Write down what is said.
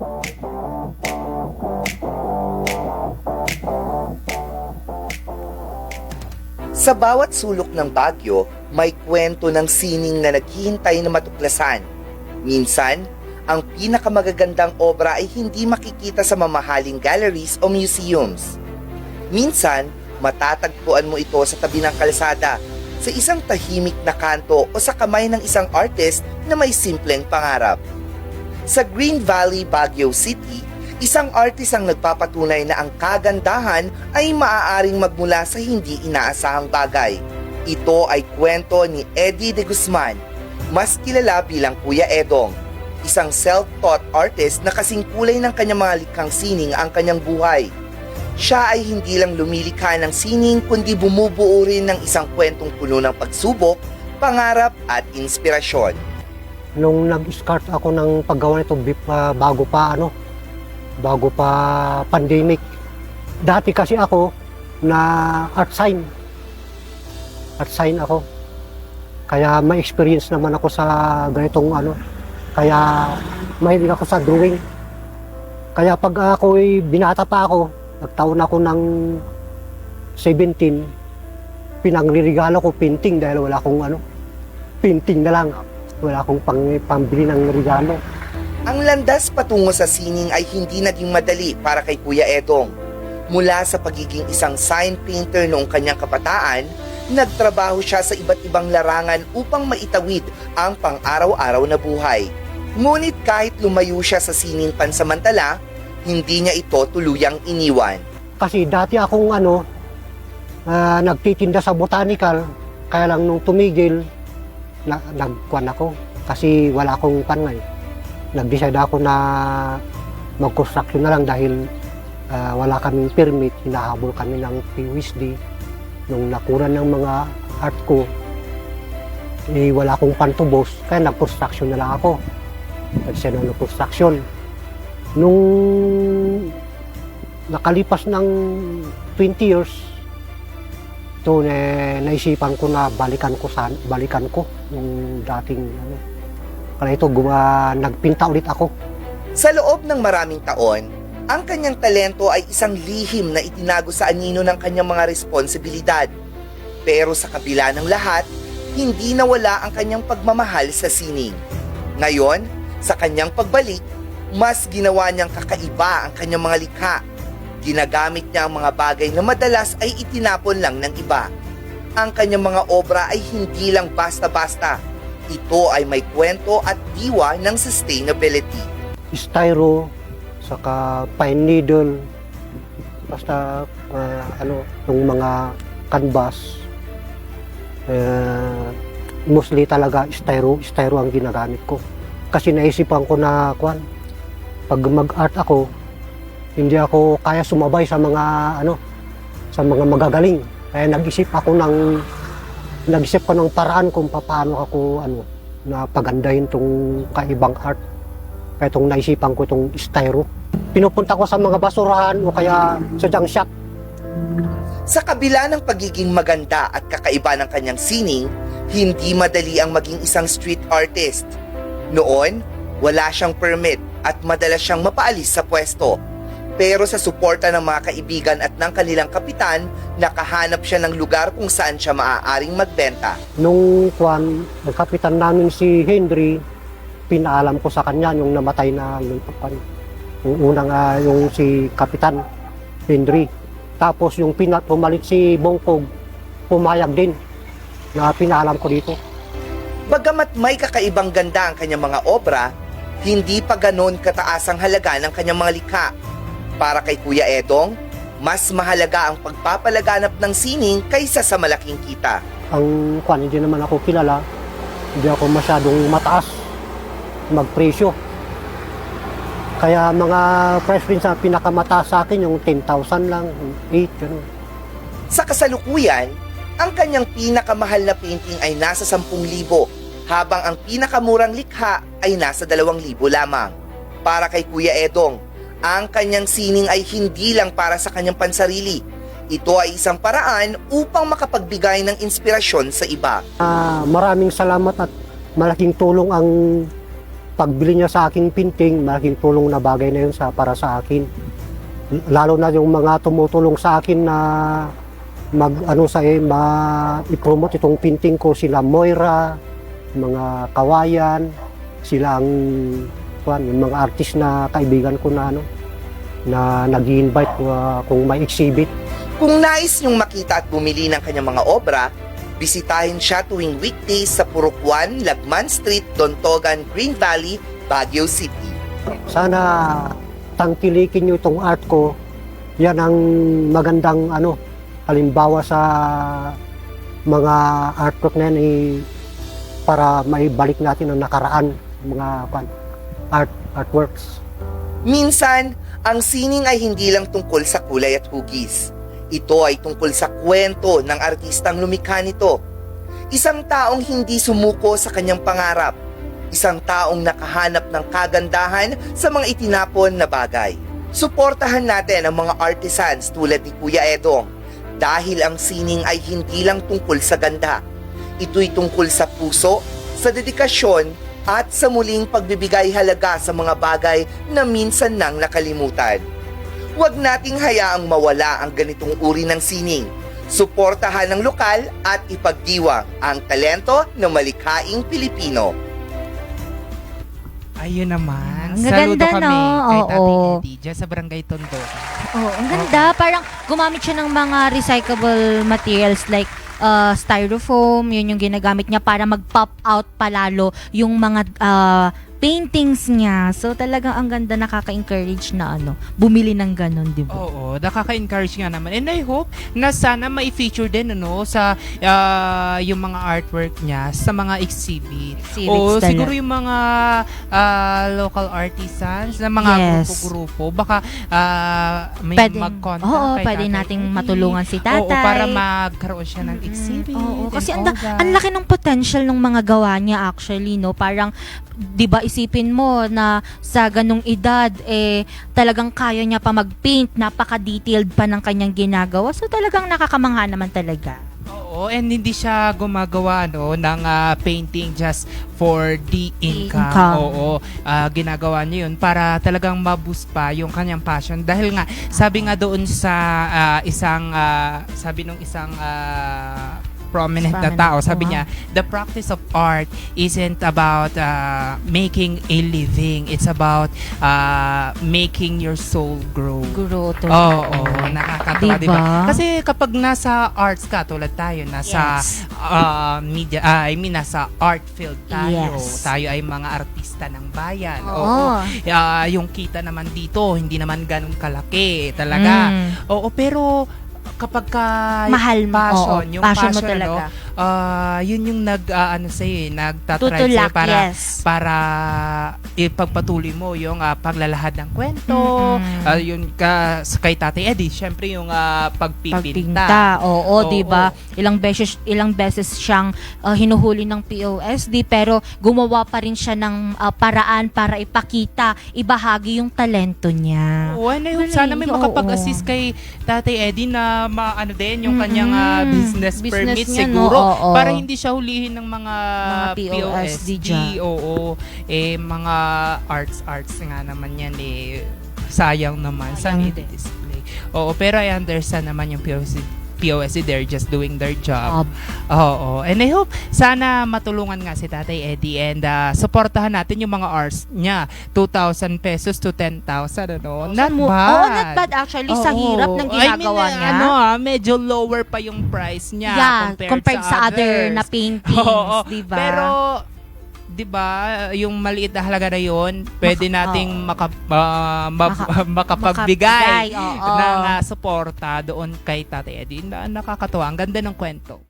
Sa bawat sulok ng Bagyo, may kwento ng sining na naghihintay na matuklasan. Minsan, ang pinakamagagandang obra ay hindi makikita sa mamahaling galleries o museums. Minsan, matatagpuan mo ito sa tabi ng kalsada, sa isang tahimik na kanto o sa kamay ng isang artist na may simpleng pangarap. Sa Green Valley, Baguio City, isang artist ang nagpapatunay na ang kagandahan ay maaaring magmula sa hindi inaasahang bagay. Ito ay kwento ni Eddie de Guzman, mas kilala bilang Kuya Edong, isang self-taught artist na kasing kulay ng kanyang mga likhang sining ang kanyang buhay. Siya ay hindi lang lumilikha ng sining kundi bumubuo rin ng isang kwentong puno ng pagsubok, pangarap at inspirasyon. Nung nag-start ako ng paggawa nito ah, bago pa ano, bago pa pandemic. Dati kasi ako na art sign. Art sign ako. Kaya may experience naman ako sa ganitong ano. Kaya mahilig ako sa drawing. Kaya pag ako'y binata pa ako, nagtaon ako ng 17, pinanglirigalo ko painting dahil wala akong ano, painting na lang. Wala akong pang, pambili ng regalo. Ang landas patungo sa sining ay hindi naging madali para kay Kuya Edong. Mula sa pagiging isang sign painter noong kanyang kabataan, nagtrabaho siya sa iba't ibang larangan upang maitawid ang pang-araw-araw na buhay. Ngunit kahit lumayo siya sa sining pansamantala, hindi niya ito tuluyang iniwan. Kasi dati akong ano, ah, nagtitinda sa botanical, kaya lang nung tumigil, na, nagkuhan ako. Kasi wala akong panay. Nag-decide ako na mag-construction na lang dahil ah, wala kaming permit, hinahabol kami ng PWSD. Nung nakuran ng mga art ko, eh, wala akong pantubos, kaya nag-construction na lang ako. Nag-send ako construction. Nung nakalipas ng 20 years, to na naisipan ko na balikan ko sa balikan ko yung dating ano. Kaya ito guma, nagpinta ulit ako. Sa loob ng maraming taon, ang kanyang talento ay isang lihim na itinago sa anino ng kanyang mga responsibilidad. Pero sa kabila ng lahat, hindi nawala ang kanyang pagmamahal sa sining. Ngayon, sa kanyang pagbalik, mas ginawa niyang kakaiba ang kanyang mga likha. Ginagamit niya ang mga bagay na madalas ay itinapon lang ng iba. Ang kanyang mga obra ay hindi lang basta-basta. Ito ay may kwento at diwa ng sustainability. Styro, saka pine needle, basta ah, ano, yung mga canvas. Eh, mostly talaga styro, styro ang ginagamit ko. Kasi naisipan ko na kwan, pag mag-art ako, hindi ako kaya sumabay sa mga ano, sa mga magagaling. Kaya nag-isip ako ng nag-isip ko ng paraan kung paano ako ano na pagandahin tong kaibang art. Kaya itong naisipan ko itong styro. Pinupunta ko sa mga basurahan o kaya sa junk shop. Sa kabila ng pagiging maganda at kakaiba ng kanyang sining, hindi madali ang maging isang street artist. Noon, wala siyang permit at madalas siyang mapaalis sa pwesto. Pero sa suporta ng mga kaibigan at ng kanilang kapitan, nakahanap siya ng lugar kung saan siya maaaring magbenta. Nung kwan, nagkapitan namin si Henry, pinaalam ko sa kanya yung namatay na yung, yung unang ah, yung si Kapitan Henry. Tapos yung pinat pumalit si Bongkog, pumayag din na pinaalam ko dito. Bagamat may kakaibang ganda ang kanyang mga obra, hindi pa ganon kataas ang halaga ng kanyang mga likha. Para kay Kuya Edong, mas mahalaga ang pagpapalaganap ng sining kaysa sa malaking kita. Ang kwan, hindi naman ako kilala, hindi ako masyadong mataas magpresyo. Kaya mga price rin sa pinakamataas sa akin, yung 10,000 lang, 8, gano'n. Sa kasalukuyan, ang kanyang pinakamahal na painting ay nasa 10,000 habang ang pinakamurang likha ay nasa 2,000 lamang. Para kay Kuya Edong, ang kanyang sining ay hindi lang para sa kanyang pansarili. Ito ay isang paraan upang makapagbigay ng inspirasyon sa iba. Ah, maraming salamat at malaking tulong ang pagbili niya sa akin pinting, malaking tulong na bagay na yun sa, para sa akin. Lalo na yung mga tumutulong sa akin na mag ano sa eh, ma i-promote itong pinting ko sila Moira, mga kawayan, sila ang kuan, yung mga artist na kaibigan ko na ano na nag-invite uh, kung may exhibit. Kung nais niyong makita at bumili ng kanyang mga obra, bisitahin siya tuwing weekdays sa Purok 1, Lagman Street, Dontogan, Green Valley, Baguio City. Sana tangkilikin niyo itong art ko. Yan ang magandang ano, halimbawa sa mga artwork na yan eh, para maibalik natin ang nakaraan mga kwan, art artworks. Minsan, ang sining ay hindi lang tungkol sa kulay at hugis. Ito ay tungkol sa kwento ng artistang lumikha nito. Isang taong hindi sumuko sa kanyang pangarap. Isang taong nakahanap ng kagandahan sa mga itinapon na bagay. Suportahan natin ang mga artisans tulad ni Kuya Edong dahil ang sining ay hindi lang tungkol sa ganda. Ito'y tungkol sa puso, sa dedikasyon at sa muling pagbibigay halaga sa mga bagay na minsan nang nakalimutan. Huwag nating hayaang mawala ang ganitong uri ng sining. Suportahan ng lokal at ipagdiwang ang talento ng malikhaing Pilipino. Ayun naman. Ang Saludo gaganda, kami no? kay Tati Oo. Eddie dyan sa Barangay Tondo. Oh, ang ganda. Parang gumamit siya ng mga recyclable materials like uh, styrofoam. Yun yung ginagamit niya para mag-pop out palalo yung mga uh, paintings niya. So talagang ang ganda nakaka-encourage na ano, bumili ng ganun, di ba? Oo, nakaka-encourage nga naman. And I hope na sana mai-feature din ano, sa ah, yung mga artwork niya sa mga exhibit. Exhibits talaga. siguro yung mga ah, local artisans na mga Yes. grupo-grupo. Baka ah, may Pwedeng- mag-contact Oo, pwede nating matulungan si tatay. Oo, para magkaroon siya ng Mm-mm. exhibit. Oo, kasi ang, that. ang laki ng potential ng mga gawa niya actually, no? Parang, di ba isipin mo na sa ganong edad, eh, talagang kaya niya pa mag-paint, napaka-detailed pa ng kanyang ginagawa. So talagang nakakamangha naman talaga. Oo, and hindi siya gumagawa no ng ah, painting just for the income. Income. Oo, ah, ginagawa niya 'yun para talagang ma-boost pa yung kanyang passion dahil nga sabi nga doon sa ah, isang ah, sabi nung isang ah, prominent na Prominent, tao, sabi oo. niya, the practice of art isn't about ah, making a living. It's about ah, making your soul grow. Guro to. Oo, oh, nakakatawa, Diba? di ba? Kasi kapag nasa arts ka, tulad tayo, nasa Yes. ah, media, ah, I mean, nasa art field tayo. Yes. Tayo ay mga artista ng bayan. Oo. Ah, yung kita naman dito, hindi naman ganun kalaki talaga. Mm. Oo, pero kapag ka Mahal mo. passion, Oo, yung passion passion, mo talaga. ano, ah, yun yung nag, ah, ano sa'yo, eh, nagtatry Tutulak, para yes. para ipagpatuloy mo yung ah, paglalahad ng kwento, Mm-mm. ah, yun ka sa kay Tatay Eddie, syempre yung ah, pagpipinta. Pagpinta. Oo, Oo. 'di ba? Ilang beses ilang beses siyang uh, hinuhuli ng POSD pero gumawa pa rin siya ng uh, paraan para ipakita, ibahagi yung talento niya. Oo, hope Galing, sana may makapag-assist kay Tatay Eddie na maano din yung Mm-mm. kanyang ah, business, Business permit niya, no? Oo. para hindi siya hulihin ng mga, Mga POSD dyan. Oo, eh mga arts arts nga naman yan eh sayang naman Sayang sa din. display. Oo, pero I understand naman yung POSD POSD, they're just doing their job. Oo. And I hope sana matulungan nga si Tatay Eddie and uh, supportahan natin yung mga arts niya. 2,000 pesos to 10,000 ano. Not mo- bad. Oo, not bad actually sa Oo. hirap ng ginagawa I mean, niya. Ano ah, medyo lower pa yung price niya yeah, compared, compared, sa, other others. na paintings, Oo. 'di ba? Pero 'di ba, yung maliit na halaga na 'yon, pwede Maka- nating oo. maka, ah, ma- Maka- makapagbigay Makapagbigay, oo. ng ah, suporta doon kay Tatay Eddie. Na, nakakatuwa. Ang ganda ng kwento.